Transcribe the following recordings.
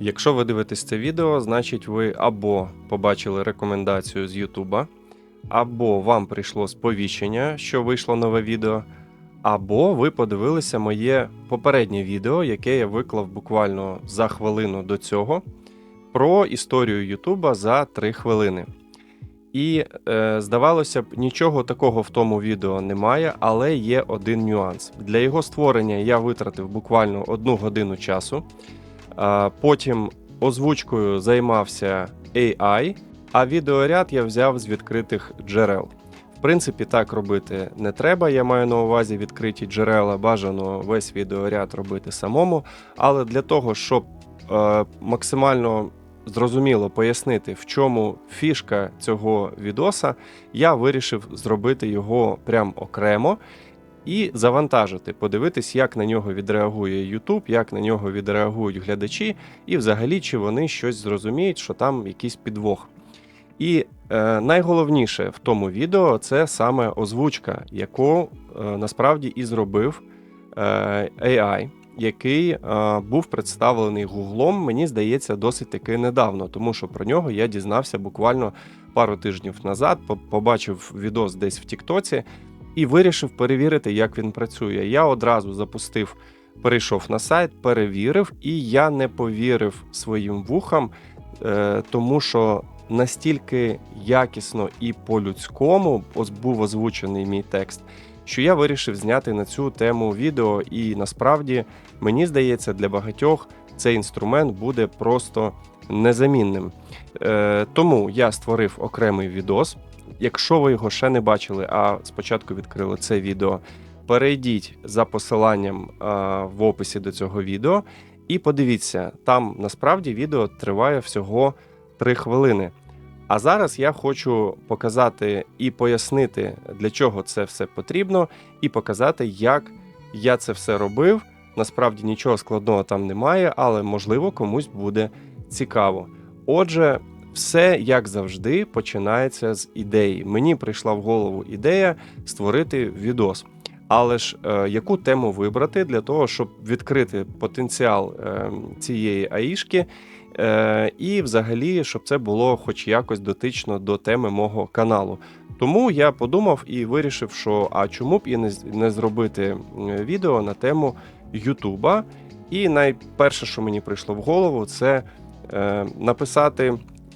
Якщо ви дивитесь це відео, значить ви або побачили рекомендацію з Ютуба, або вам прийшло сповіщення, що вийшло нове відео, або ви подивилися моє попереднє відео, яке я виклав буквально за хвилину до цього, про історію Ютуба за 3 хвилини. І е, здавалося б, нічого такого в тому відео немає, але є один нюанс. Для його створення я витратив буквально одну годину часу. Потім озвучкою займався AI, а відеоряд я взяв з відкритих джерел. В принципі, так робити не треба. Я маю на увазі відкриті джерела, бажано весь відеоряд робити самому. Але для того, щоб е, максимально зрозуміло пояснити, в чому фішка цього відоса, я вирішив зробити його прям окремо і завантажити, подивитись, як на нього відреагує YouTube, як на нього відреагують глядачі, і взагалі чи вони щось зрозуміють, що там якийсь підвох. І е, найголовніше в тому відео це саме озвучка, яку е, насправді і зробив е, AI, який е, був представлений Гуглом, мені здається, досить таки недавно, тому що про нього я дізнався буквально пару тижнів назад, побачив відос десь в Тіктоці і вирішив перевірити, як він працює. Я одразу запустив, перейшов на сайт, перевірив, і я не повірив своїм вухам, е, тому що настільки якісно і по-людському був озвучений мій текст, що я вирішив зняти на цю тему відео. І насправді мені здається, для багатьох цей інструмент буде просто незамінним. Е, тому я створив окремий відос. Якщо ви його ще не бачили, а спочатку відкрили це відео, перейдіть за посиланням а, в описі до цього відео і подивіться, там насправді відео триває всього 3 хвилини. А зараз я хочу показати і пояснити, для чого це все потрібно, і показати, як я це все робив. Насправді нічого складного там немає, але можливо комусь буде цікаво. Отже, все як завжди починається з ідеї. Мені прийшла в голову ідея створити відос. Але ж е, яку тему вибрати для того, щоб відкрити потенціал е, цієї аїшки, е, і взагалі, щоб це було хоч якось дотично до теми мого каналу. Тому я подумав і вирішив, що а чому б і не, не зробити відео на тему Ютуба. І найперше, що мені прийшло в голову, це е, написати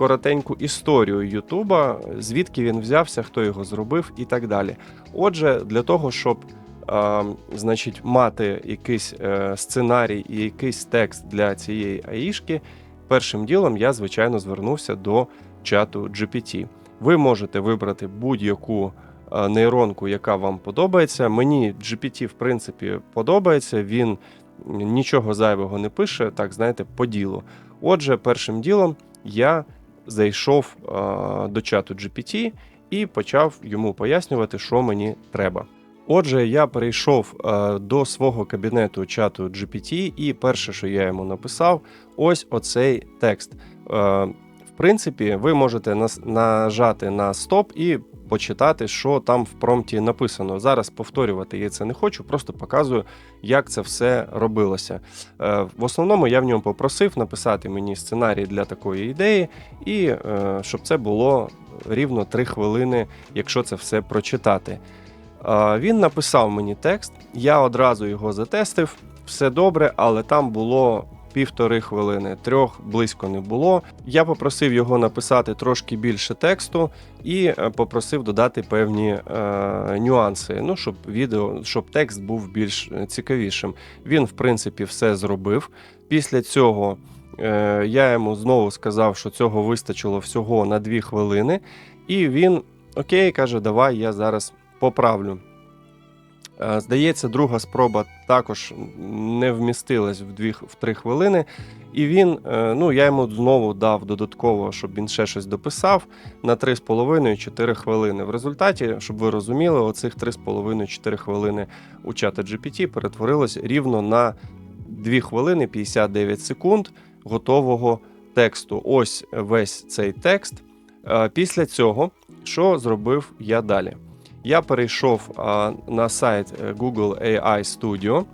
коротеньку історію Ютуба, звідки він взявся, хто його зробив і так далі. Отже, для того, щоб е, значить, мати якийсь е, сценарій і якийсь текст для цієї аїшки, першим ділом я, звичайно, звернувся до чату GPT. Ви можете вибрати будь-яку е, нейронку, яка вам подобається. Мені GPT, в принципі, подобається. Він нічого зайвого не пише, так знаєте, по ділу. Отже, першим ділом я зайшов е, до чату GPT і почав йому пояснювати, що мені треба. Отже, я перейшов е, до свого кабінету чату GPT, і перше, що я йому написав, ось оцей текст. Е, в принципі, ви можете нажати на стоп і почитати, що там в промпті написано. Зараз повторювати я це не хочу, просто показую, як це все робилося. Е, В основному я в ньому попросив написати мені сценарій для такої ідеї, і е, щоб це було рівно 3 хвилини, якщо це все прочитати. Е, Він написав мені текст, я одразу його затестив. Все добре, але там було півтори хвилини, трьох близько не було. Я попросив його написати трошки більше тексту і е, попросив додати певні е, нюанси. Ну, щоб відео, щоб текст був більш цікавішим. Він, в принципі, все зробив. Після цього е, я йому знову сказав, що цього вистачило всього на 2 хвилини, і він окей, каже, давай я зараз поправлю. Е, Здається, друга спроба також не вмістилась в 2 в 3 хвилини. І він, е, ну я йому знову дав додатково, щоб він ще щось дописав на 3,5-4 хвилини. В результаті, щоб ви розуміли, оцих 3,5-4 хвилини у чата GPT перетворилось рівно на 2 хвилини 59 секунд готового тексту. Ось весь цей текст. Е, Після цього, що зробив я далі? Я перейшов а, на сайт е, Google AI Studio.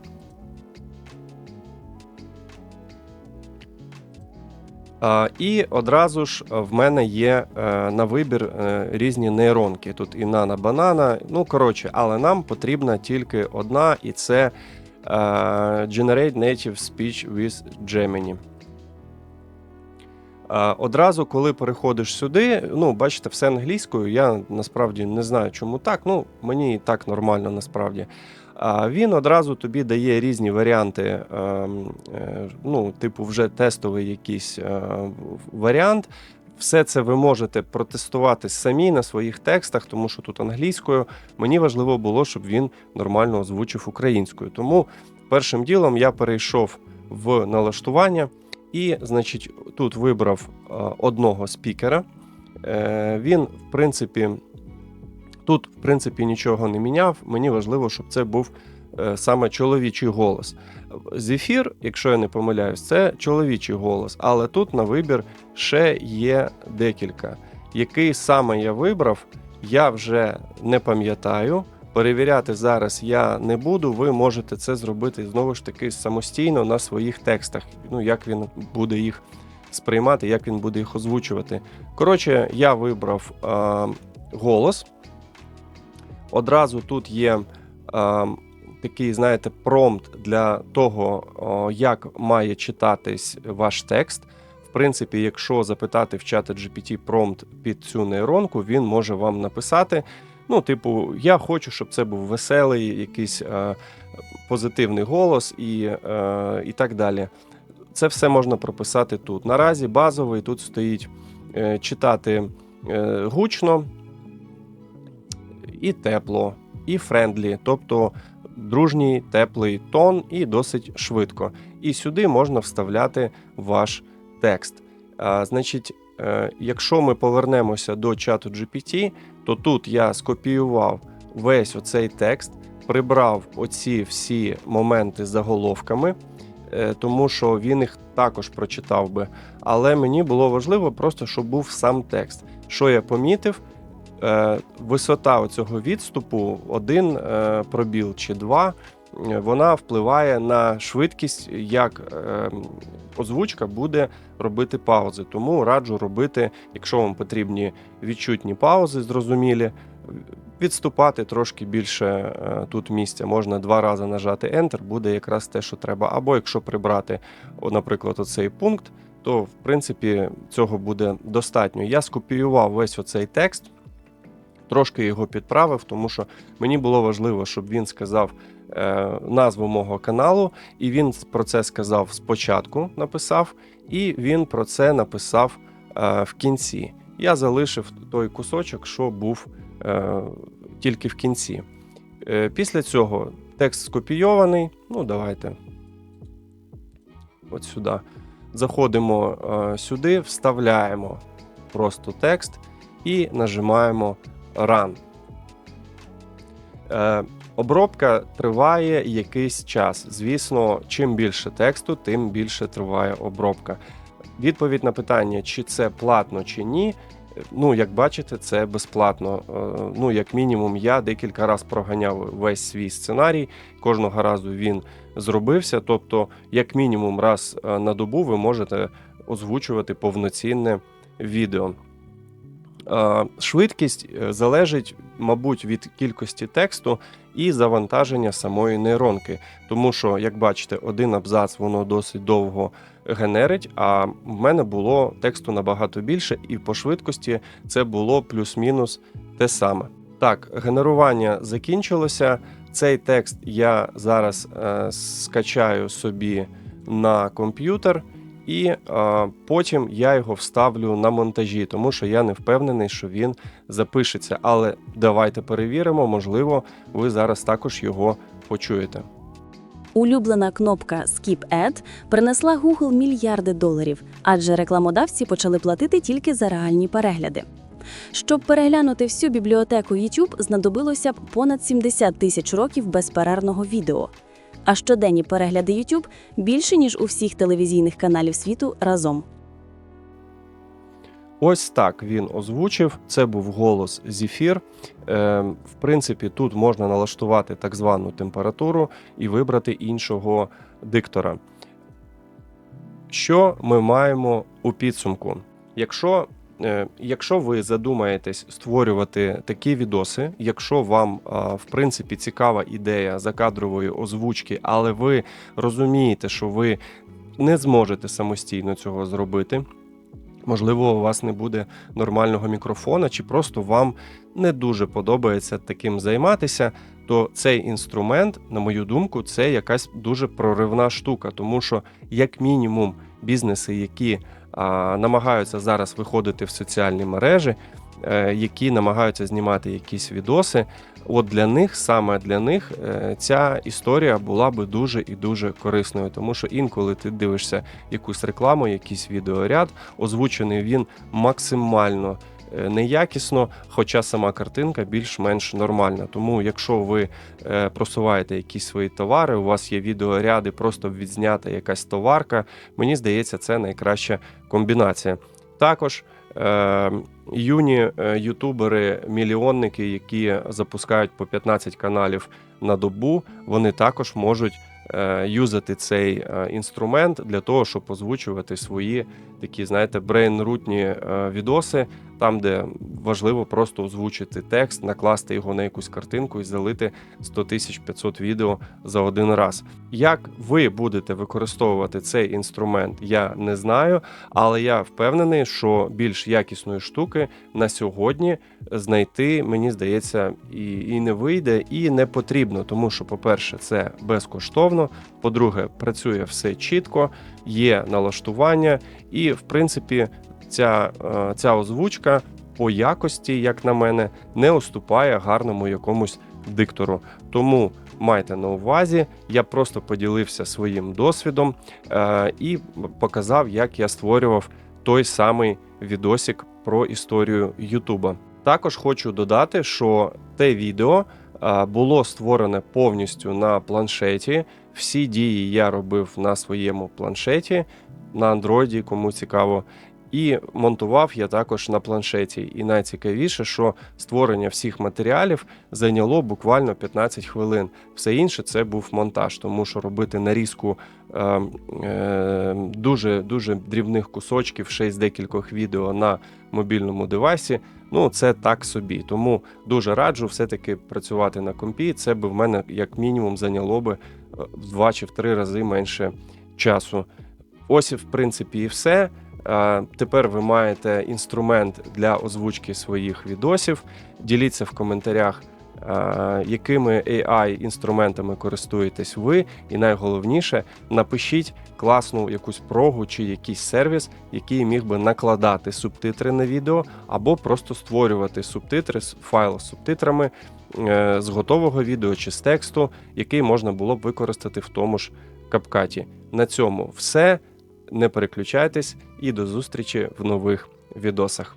А, І одразу ж в мене є е, на вибір е, різні нейронки. Тут і нана банана. Ну, коротше, але нам потрібна тільки одна, і це е, Generate Native Speech with Gemini. Одразу, коли переходиш сюди, ну, бачите, все англійською. Я насправді не знаю, чому так. Ну, мені і так нормально насправді. Він одразу тобі дає різні варіанти, ем, е, ну, типу, вже тестовий якийсь е, варіант. Все це ви можете протестувати самі на своїх текстах, тому що тут англійською. Мені важливо було, щоб він нормально озвучив українською. Тому першим ділом я перейшов в налаштування і, значить, тут вибрав е, одного спікера. Е, Він, в принципі, тут, в принципі, нічого не міняв. Мені важливо, щоб це був е, саме чоловічий голос. Зефір, якщо я не помиляюсь, це чоловічий голос, але тут на вибір ще є декілька. Який саме я вибрав, я вже не пам'ятаю. Перевіряти зараз я не буду. Ви можете це зробити знову ж таки самостійно на своїх текстах. Ну, як він буде їх сприймати, як він буде їх озвучувати. Коротше, я вибрав е, голос. Одразу тут є е, такий, знаєте, промпт для того, як має читатись ваш текст. В принципі, якщо запитати в чат GPT промпт під цю нейронку, він може вам написати. Ну, типу, я хочу, щоб це був веселий, якийсь е, позитивний голос і, е, і так далі. Це все можна прописати тут. Наразі базовий тут стоїть е, читати е, гучно і тепло, і френдлі, тобто дружній теплий тон і досить швидко. І сюди можна вставляти ваш текст. А, Значить, е, якщо ми повернемося до чату GPT, то тут я скопіював весь оцей текст, прибрав оці всі моменти з заголовками, е, тому що він їх також прочитав би. Але мені було важливо просто, щоб був сам текст. Що я помітив? Е, Висота цього відступу, один е, пробіл чи два, вона впливає на швидкість, як е, озвучка буде робити паузи. Тому раджу робити, якщо вам потрібні відчутні паузи, зрозумілі, відступати трошки більше е, тут місця. Можна два рази нажати Enter, буде якраз те, що треба. Або якщо прибрати, наприклад, оцей пункт, то в принципі цього буде достатньо. Я скопіював весь оцей текст. Трошки його підправив, тому що мені було важливо, щоб він сказав е, назву мого каналу, і він про це сказав спочатку, написав, і він про це написав е, в кінці. Я залишив той кусочок, що був е, тільки в кінці. Е, після цього текст скопійований. Ну, давайте от сюди. Заходимо е, сюди, вставляємо просто текст і нажимаємо Run. Е, обробка триває якийсь час. Звісно, чим більше тексту, тим більше триває обробка. Відповідь на питання, чи це платно чи ні. Ну, як бачите, це безплатно. Е, Ну, як мінімум, я декілька разів проганяв весь свій сценарій. Кожного разу він зробився. Тобто, як мінімум, раз е, на добу ви можете озвучувати повноцінне відео. Е, Швидкість е, залежить, мабуть, від кількості тексту і завантаження самої нейронки. Тому що, як бачите, один абзац воно досить довго генерить, а в мене було тексту набагато більше, і по швидкості це було плюс-мінус те саме. Так, генерування закінчилося. Цей текст я зараз е, скачаю собі на комп'ютер. І е, потім я його вставлю на монтажі, тому що я не впевнений, що він запишеться. Але давайте перевіримо, можливо, ви зараз також його почуєте. Улюблена кнопка Skip Ad принесла Google мільярди доларів, адже рекламодавці почали платити тільки за реальні перегляди. Щоб переглянути всю бібліотеку YouTube, знадобилося б понад 70 тисяч років безперервного відео. А щоденні перегляди YouTube більше ніж у всіх телевізійних каналів світу разом. Ось так він озвучив. Це був голос Зефір. Е, в принципі, тут можна налаштувати так звану температуру і вибрати іншого диктора. Що ми маємо у підсумку? Якщо, якщо ви задумаєтесь створювати такі відоси, якщо вам а, в принципі цікава ідея закадрової озвучки, але ви розумієте, що ви не зможете самостійно цього зробити. Можливо, у вас не буде нормального мікрофона, чи просто вам не дуже подобається таким займатися, то цей інструмент, на мою думку, це якась дуже проривна штука, тому що, як мінімум, бізнеси, які намагаються зараз виходити в соціальні мережі, е, які намагаються знімати якісь відоси, от для них, саме для них, е, ця історія була би дуже і дуже корисною, тому що інколи ти дивишся якусь рекламу, якийсь відеоряд, озвучений він максимально неякісно, хоча сама картинка більш-менш нормальна. Тому, якщо ви е, просуваєте якісь свої товари, у вас є відеоряди, просто відзнята якась товарка, мені здається, це найкраща комбінація. Також е, юні е, ютубери, мільйонники, які запускають по 15 каналів на добу, вони також можуть е, юзати цей е, інструмент для того, щоб озвучувати свої такі, знаєте, брейнрутні е, відоси, там, де важливо просто озвучити текст, накласти його на якусь картинку і залити 100 тисяч 500 відео за один раз. Як ви будете використовувати цей інструмент, я не знаю, але я впевнений, що більш якісної штуки на сьогодні знайти, мені здається, і, і не вийде, і не потрібно, тому що, по-перше, це безкоштовно. По-друге, працює все чітко, є налаштування, і в принципі, ця, е, ця озвучка по якості, як на мене, не уступає гарному якомусь диктору. Тому майте на увазі, я просто поділився своїм досвідом е, і показав, як я створював той самий відосик про історію Ютуба. Також хочу додати, що те відео е, було створене повністю на планшеті. Всі дії я робив на своєму планшеті, на андроїді, кому цікаво. І монтував я також на планшеті. І найцікавіше, що створення всіх матеріалів зайняло буквально 15 хвилин. Все інше це був монтаж, тому що робити нарізку е, е, дуже дуже дрібних кусочків, ще з декількох відео на мобільному девайсі. Ну, це так собі. Тому дуже раджу все-таки працювати на компі. Це би в мене як мінімум зайняло би е, в два чи в три рази менше часу. Ось, в принципі, і все. Е, Тепер ви маєте інструмент для озвучки своїх відосів. Діліться в коментарях, е, якими AI-інструментами користуєтесь ви, і найголовніше, напишіть класну якусь прогу чи якийсь сервіс, який міг би накладати субтитри на відео, або просто створювати субтитри з файл з субтитрами е, з готового відео чи з тексту, який можна було б використати в тому ж капкаті. На цьому все. Не переключайтесь і до зустрічі в нових відосах.